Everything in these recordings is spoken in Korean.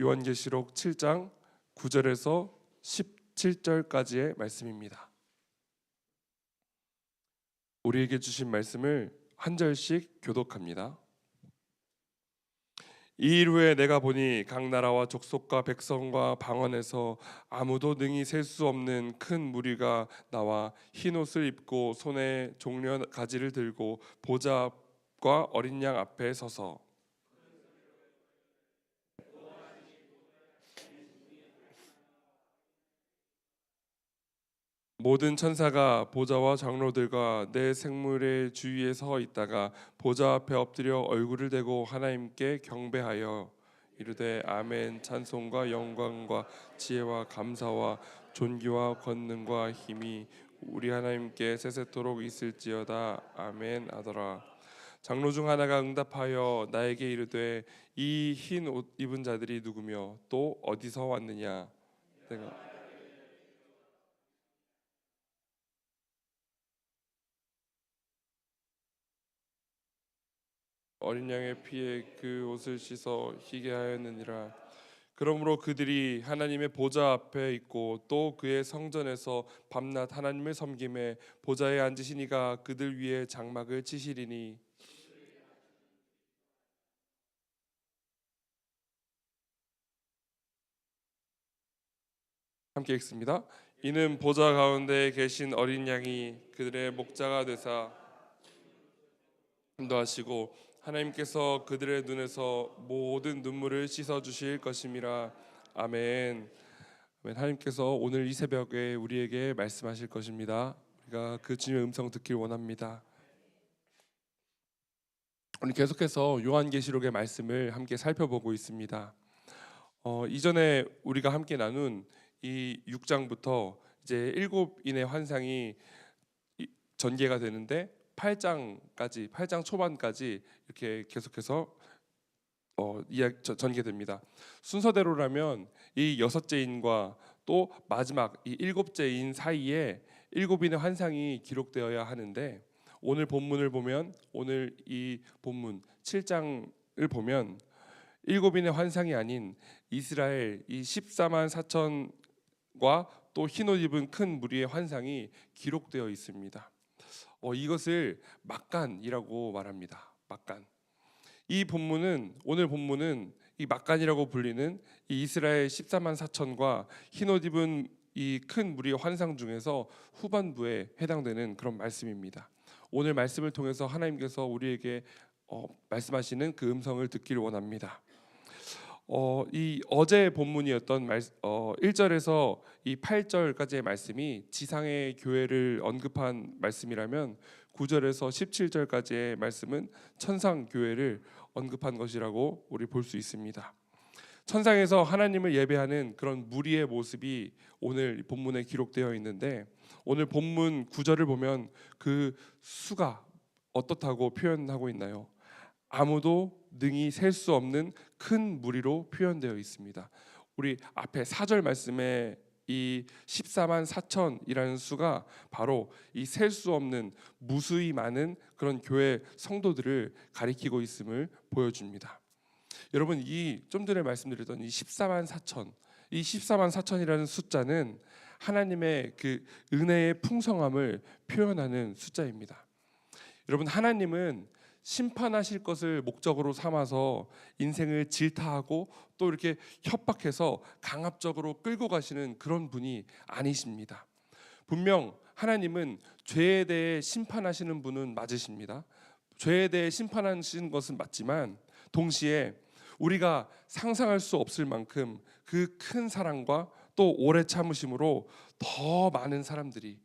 요한계시록 7장 9절에서 17절까지의 말씀입니다. 우리에게 주신 말씀을 한 절씩 교독합니다. 이 일 후에 내가 보니 각 나라와 족속과 백성과 방언에서 아무도 능히 셀 수 없는 큰 무리가 나와 흰 옷을 입고 손에 종려 가지를 들고 보좌 앞과 어린 양 앞에 서서 모든 천사가 보좌와 장로들과 내 생물의 주위에 서 있다가 보좌 앞에 엎드려 얼굴을 대고 하나님께 경배하여 이르되 아멘. 찬송과 영광과 지혜와 감사와 존귀와 권능과 힘이 우리 하나님께 세세토록 있을지어다. 아멘. 하더라. 장로 중 하나가 응답하여 나에게 이르되 이 흰 옷 입은 자들이 누구며 또 어디서 왔느냐? 내가 어린 양의 피에 그 옷을 씻어 희게 하였느니라. 그러므로 그들이 하나님의 보좌 앞에 있고 또 그의 성전에서 밤낮 하나님을 섬김에 보좌에 앉으시니가 그들 위에 장막을 치시리니 함께 읽습니다. 이는 보좌 가운데 계신 어린 양이 그들의 목자가 되사 인도하시고 하나님께서 그들의 눈에서 모든 눈물을 씻어 주실 것임이라 아멘. 아멘. 하나님께서 오늘 이 새벽에 우리에게 말씀하실 것입니다. 우리가 그 주님의 음성 듣길 원합니다. 오늘 계속해서 요한계시록의 말씀을 함께 살펴보고 있습니다. 어, 이전에 우리가 함께 나눈 이 6장부터 이제 일곱 인의 환상이 이- 전개가 되는데 8장까지 8장 초반까지 이렇게 계속해서 어, 전개됩니다. 순서대로라면 이 여섯째 인과 또 마지막 이 일곱째 인 사이에 일곱인의 환상이 기록되어야 하는데 오늘 본문을 보면 오늘 이 본문 7장을 보면 일곱인의 환상이 아닌 이스라엘 이 14만 4천과 또 흰옷 입은 큰 무리의 환상이 기록되어 있습니다. 어, 이것을 막간이라고 말합니다. 막간. 이 본문은 오늘 본문은 이 막간이라고 불리는 이 이스라엘 14만 4천과 흰옷 입은 이 큰 무리의 환상 중에서 후반부에 해당되는 그런 말씀입니다. 오늘 말씀을 통해서 하나님께서 우리에게 어, 말씀하시는 그 음성을 듣기를 원합니다. 어, 이 어제 본문이었던 말, 어, 1절에서 이 8절까지의 말씀이 지상의 교회를 언급한 말씀이라면 9절에서 17절까지의 말씀은 천상 교회를 언급한 것이라고 우리 볼 수 있습니다. 천상에서 하나님을 예배하는 그런 무리의 모습이 오늘 본문에 기록되어 있는데 오늘 본문 9절을 보면 그 수가 어떻다고 표현하고 있나요? 아무도 능히 셀 수 없는 큰 무리로 표현되어 있습니다. 우리 앞에 4절 말씀에 이 14만 4천이라는 수가 바로 이 셀 수 없는 무수히 많은 그런 교회 성도들을 가리키고 있음을 보여줍니다. 여러분 이 좀 전에 말씀드렸던 이 14만 4천 이 14만 4천이라는 숫자는 하나님의 그 은혜의 풍성함을 표현하는 숫자입니다. 여러분 하나님은 심판하실 것을 목적으로 삼아서 인생을 질타하고 또 이렇게 협박해서 강압적으로 끌고 가시는 그런 분이 아니십니다. 분명 하나님은 죄에 대해 심판하시는 분은 맞으십니다. 죄에 대해 심판하시는 것은 맞지만 동시에 우리가 상상할 수 없을 만큼 그 큰 사랑과 또 오래 참으심으로 더 많은 사람들이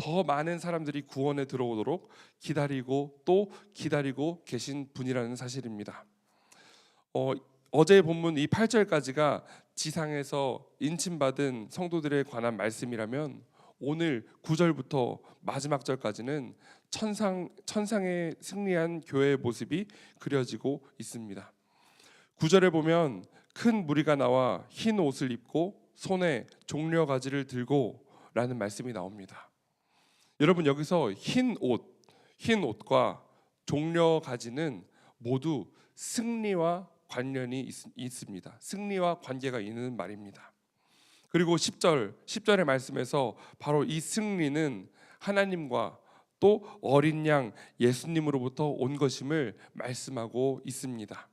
더 많은 사람들이 구원에 들어오도록 기다리고 또 기다리고 계신 분이라는 사실입니다. 어, 어제 본문 이 8절까지가 지상에서 인침받은 성도들에 관한 말씀이라면 오늘 9절부터 마지막 절까지는 천상 천상에 승리한 교회의 모습이 그려지고 있습니다. 9절에 보면 큰 무리가 나와 흰 옷을 입고 손에 종려 가지를 들고라는 말씀이 나옵니다. 여러분 여기서 흰 옷, 흰 옷과 종려 가지는 모두 승리와 관련이 있, 있습니다. 승리와 관계가 있는 말입니다. 그리고 10절 10절의 말씀에서 바로 이 승리는 하나님과 또 어린 양 예수님으로부터 온 것임을 말씀하고 있습니다.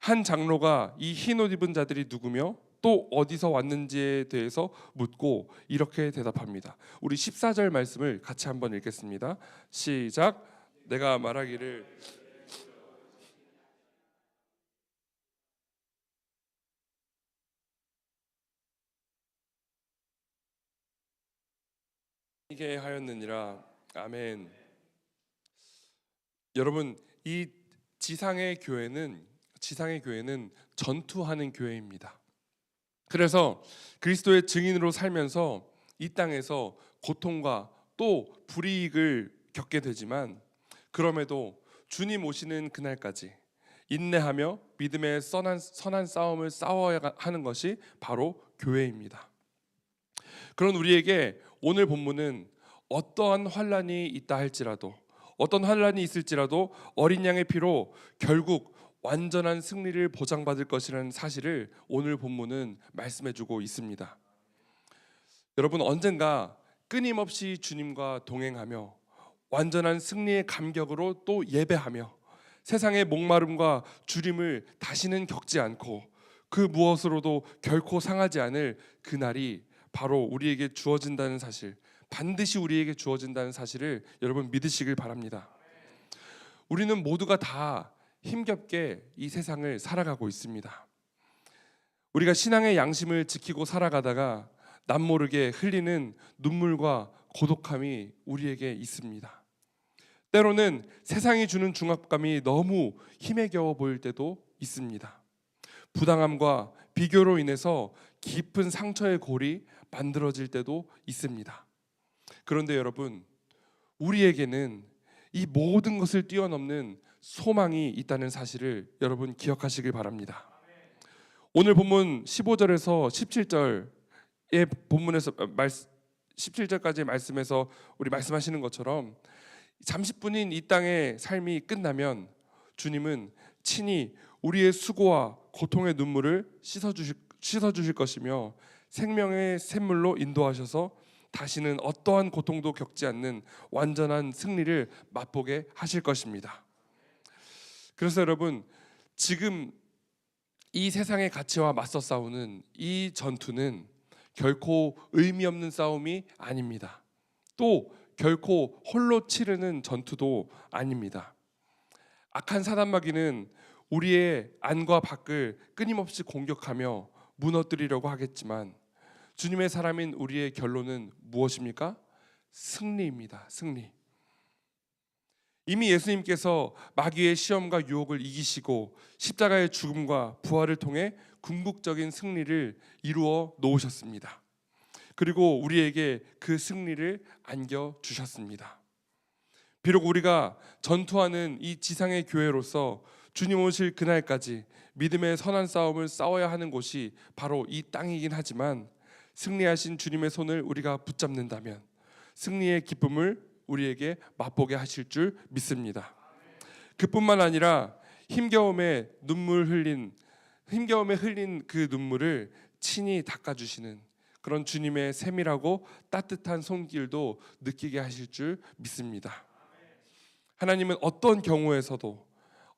한 장로가 이 흰 옷 입은 자들이 누구며 또 어디서 왔는지에 대해서 묻고 이렇게 대답합니다. 우리 14절 말씀을 같이 한번 읽겠습니다. 시작. 내가 말하기를 이게 하였느니라. 아멘. 여러분 이 지상의 교회는 지상의 교회는 전투하는 교회입니다. 그래서 그리스도의 증인으로 살면서 이 땅에서 고통과 또 불이익을 겪게 되지만 그럼에도 주님 오시는 그날까지 인내하며 믿음의 선한, 선한 싸움을 싸워야 하는 것이 바로 교회입니다. 그런 우리에게 오늘 본문은 어떠한 환란이 있다 할지라도 어떤 환란이 있을지라도 어린 양의 피로 결국 완전한 승리를 보장받을 것이라는 사실을 오늘 본문은 말씀해주고 있습니다. 여러분 언젠가 끊임없이 주님과 동행하며 완전한 승리의 감격으로 또 예배하며 세상의 목마름과 주림을 다시는 겪지 않고 그 무엇으로도 결코 상하지 않을 그날이 바로 우리에게 주어진다는 사실, 반드시 우리에게 주어진다는 사실을 여러분 믿으시길 바랍니다. 우리는 모두가 다 힘겹게 이 세상을 살아가고 있습니다. 우리가 신앙의 양심을 지키고 살아가다가 남모르게 흘리는 눈물과 고독함이 우리에게 있습니다. 때로는 세상이 주는 중압감이 너무 힘에 겨워 보일 때도 있습니다. 부당함과 비교로 인해서 깊은 상처의 골이 만들어질 때도 있습니다. 그런데 여러분, 우리에게는 이 모든 것을 뛰어넘는 소망이 있다는 사실을 여러분 기억하시길 바랍니다. 오늘 본문 15절에서 17절의 본문에서 어, 말 17절까지의 말씀에서 우리 말씀하시는 것처럼 잠시뿐인 이 땅의 삶이 끝나면 주님은 친히 우리의 수고와 고통의 눈물을 씻어 주실 씻어 주실 것이며 생명의 샘물로 인도하셔서 다시는 어떠한 고통도 겪지 않는 완전한 승리를 맛보게 하실 것입니다. 그래서 여러분 지금 이 세상의 가치와 맞서 싸우는 이 전투는 결코 의미 없는 싸움이 아닙니다. 또 결코 홀로 치르는 전투도 아닙니다. 악한 사단마귀는 우리의 안과 밖을 끊임없이 공격하며 무너뜨리려고 하겠지만 주님의 사람인 우리의 결론은 무엇입니까? 승리입니다. 승리. 이미 예수님께서 마귀의 시험과 유혹을 이기시고 십자가의 죽음과 부활을 통해 궁극적인 승리를 이루어 놓으셨습니다. 그리고 우리에게 그 승리를 안겨 주셨습니다. 비록 우리가 전투하는 이 지상의 교회로서 주님 오실 그날까지 믿음의 선한 싸움을 싸워야 하는 곳이 바로 이 땅이긴 하지만 승리하신 주님의 손을 우리가 붙잡는다면 승리의 기쁨을 우리에게 맛보게 하실 줄 믿습니다. 그뿐만 아니라 힘겨움에 눈물 흘린 힘겨움에 흘린 그 눈물을 친히 닦아 주시는 그런 주님의 세밀하고 따뜻한 손길도 느끼게 하실 줄 믿습니다. 하나님은 어떤 경우에서도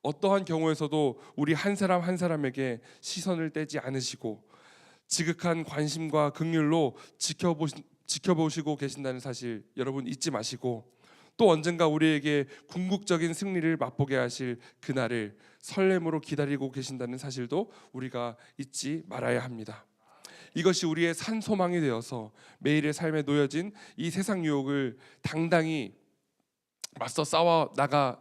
어떠한 경우에서도 우리 한 사람 한 사람에게 시선을 떼지 않으시고 지극한 관심과 긍휼로 지켜보시, 지켜보시고 계신다는 사실 여러분 잊지 마시고 또 언젠가 우리에게 궁극적인 승리를 맛보게 하실 그날을 설렘으로 기다리고 계신다는 사실도 우리가 잊지 말아야 합니다. 이것이 우리의 산 소망이 되어서 매일의 삶에 놓여진 이 세상 유혹을 당당히 맞서 싸워 나가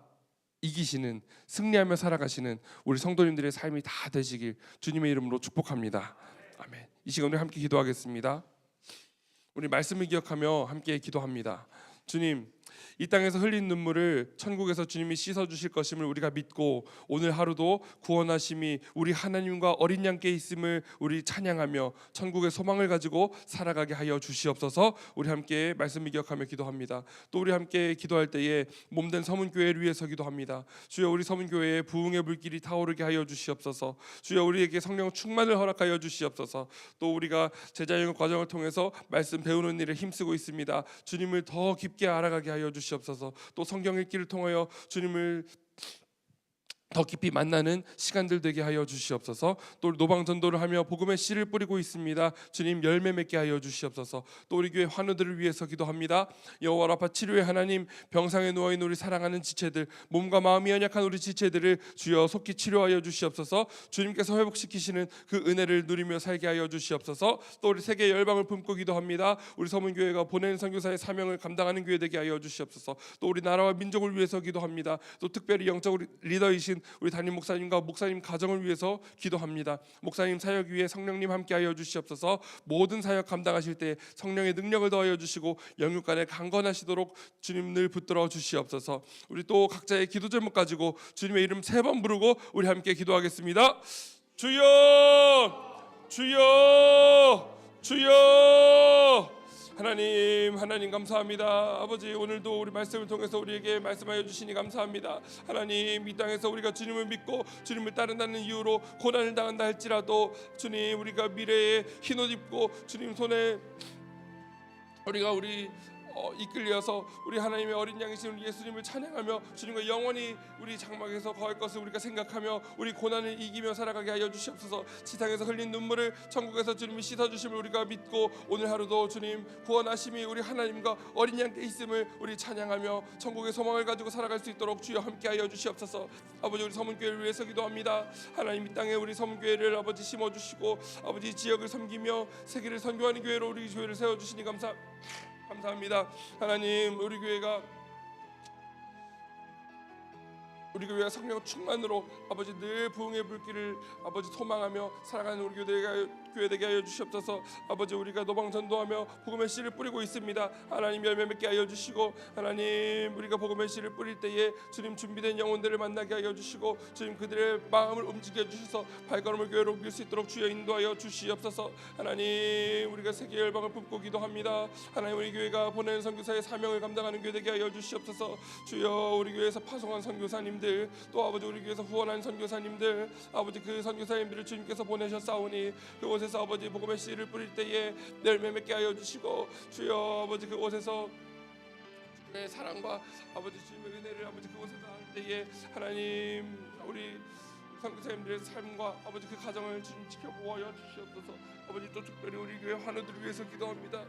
이기시는 승리하며 살아가시는 우리 성도님들의 삶이 다 되시길 주님의 이름으로 축복합니다. 아멘. 이 시간 우리 함께 기도하겠습니다. 우리 말씀을 기억하며 함께 기도합니다. 주님, 이 땅에서 흘린 눈물을 천국에서 주님이 씻어 주실 것임을 우리가 믿고 오늘 하루도 구원하심이 우리 하나님과 어린 양께 있음을 우리 찬양하며 천국의 소망을 가지고 살아가게 하여 주시옵소서. 우리 함께 말씀 기억하며 기도합니다. 또 우리 함께 기도할 때에 몸된 서문 교회를 위해서 기도합니다. 주여 우리 서문 교회에 부흥의 물길이 타오르게 하여 주시옵소서. 주여 우리에게 성령 충만을 허락하여 주시옵소서. 또 우리가 제자형 과정을 통해서 말씀 배우는 일에 힘쓰고 있습니다. 주님을 더 깊게 알아가게 하여 주시옵소서. 또 성경 읽기를 통하여 주님을 더 깊이 만나는 시간들 되게 하여 주시옵소서. 또 노방 전도를 하며 복음의 씨를 뿌리고 있습니다. 주님 열매 맺게 하여 주시옵소서. 또 우리 교회 환우들을 위해서 기도합니다. 여호와 라파 치료의 하나님 병상에 누워 있는 우리 사랑하는 지체들 몸과 마음이 연약한 우리 지체들을 주여 속히 치료하여 주시옵소서. 주님께서 회복시키시는 그 은혜를 누리며 살게 하여 주시옵소서. 또 우리 세계 열방을 품고 기도합니다. 우리 서문 교회가 보내는 선교사의 사명을 감당하는 교회 되게 하여 주시옵소서. 또 우리 나라와 민족을 위해서 기도합니다. 또 특별히 영적 리더이신 우리 담임 목사님과 목사님 가정을 위해서 기도합니다. 목사님 사역 위에 성령님 함께하여 주시옵소서. 모든 사역 감당하실 때 성령의 능력을 더하여 주시고 영육간에 강건하시도록 주님 늘 붙들어 주시옵소서. 우리 또 각자의 기도 제목 가지고 주님의 이름 세 번 부르고 우리 함께 기도하겠습니다. 주여, 주여, 주여. 하나님 하나님 감사합니다. 아버지 오늘도 우리 말씀을 통해서 우리에게 말씀하여 주시니 감사합니다. 하나님 이 땅에서 우리가 주님을 믿고 주님을 따른다는 이유로 고난을 당한다 할지라도 주님 우리가 미래에 흰옷 입고 주님 손에 우리가 우리 어, 이끌려서 우리 하나님의 어린 양이신 우리 예수님을 찬양하며 주님과 영원히 우리 장막에서 거할 것을 우리가 생각하며 우리 고난을 이기며 살아가게 하여 주시옵소서. 지상에서 흘린 눈물을 천국에서 주님이 씻어주심을 우리가 믿고 오늘 하루도 주님 구원하심이 우리 하나님과 어린 양께 있음을 우리 찬양하며 천국의 소망을 가지고 살아갈 수 있도록 주여 함께하여 주시옵소서. 아버지 우리 서문교회를 위해서 기도합니다. 하나님 이 땅에 우리 서문교회를 아버지 심어주시고 아버지 지역을 섬기며 세계를 선교하는 교회로 우리 교회를 세워주시니 감사 감사합니다. 하나님 우리 교회가 우리 교회가 성령 충만으로 아버지 늘 부흥의 불길을 아버지 소망하며 살아가는 우리 교회가 교회 되게 하여 주시옵소서. 아버지 우리가 노방 전도하며 복음의 씨를 뿌리고 있습니다. 하나님 열매 맺게 하여 주시고 하나님 우리가 복음의 씨를 뿌릴 때에 주님 준비된 영혼들을 만나게 하여 주시고 주님 그들의 마음을 움직여 주셔서 발걸음을 교회로 옮길 수 있도록 주여 인도하여 주시옵소서. 하나님 우리가 세계 열방을 품고 기도합니다. 하나님 우리 교회가 보내는 선교사의 사명을 감당하는 교회 되게 하여 주시옵소서. 주여 우리 교회에서 파송한 선교사님들 또 아버지 우리 교회에서 후원한 선교사님들 아버지 그 선교사님들을 주님께서 보내셨사오니 그곳 에서 아버지 복음의 씨를 뿌릴 때에 열매 맺게 하여 주시고 주여 아버지 그곳에서 주님의 사랑과 아버지 주님의 은혜를 아버지 그곳에서 할 때에 하나님 우리 선교사님들의 삶과 아버지 그 가정을 주님 지켜보아 주시옵소서 아버지 또 특별히 우리 교회 환우들을 위해서 기도합니다.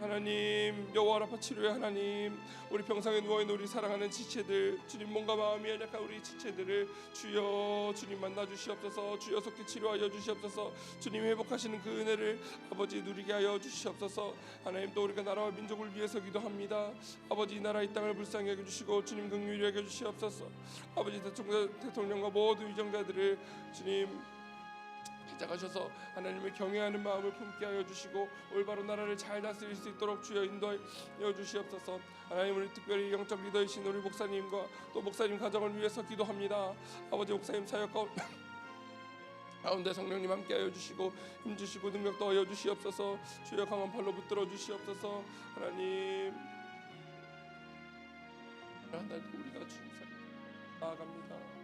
하나님 여호와 라파 치료의 하나님 우리 병상에 누워있는 우리 사랑하는 지체들 주님 몸과 마음이 연약한 우리 지체들을 주여 주님 만나 주시옵소서 주여 속히 치료하여 주시옵소서 주님 회복하시는 그 은혜를 아버지 누리게 하여 주시옵소서. 하나님 또 우리가 나라와 민족을 위해서 기도합니다. 아버지 이 나라 이 땅을 불쌍히 여겨 주시고 주님 긍휼히 여겨 주시옵소서. 아버지 대통령, 대통령과 모든 위정자들을 주님 찾아가셔서 하나님을 경외하는 마음을 품게 하여 주시고 올바른 나라를 잘 다스릴 수 있도록 주여 인도하여 주시옵소서. 하나님 우리 특별히 영적 리더이신 우리 목사님과 또 목사님 가정을 위해서 기도합니다. 아버지 목사님 사역 가운 가운데 성령님 함께하여 주시고 힘 주시고 능력 더하여 주시옵소서. 주여 강한 팔로 붙들어 주시옵소서. 하나님. 하나님 우리가 주님 사 나아갑니다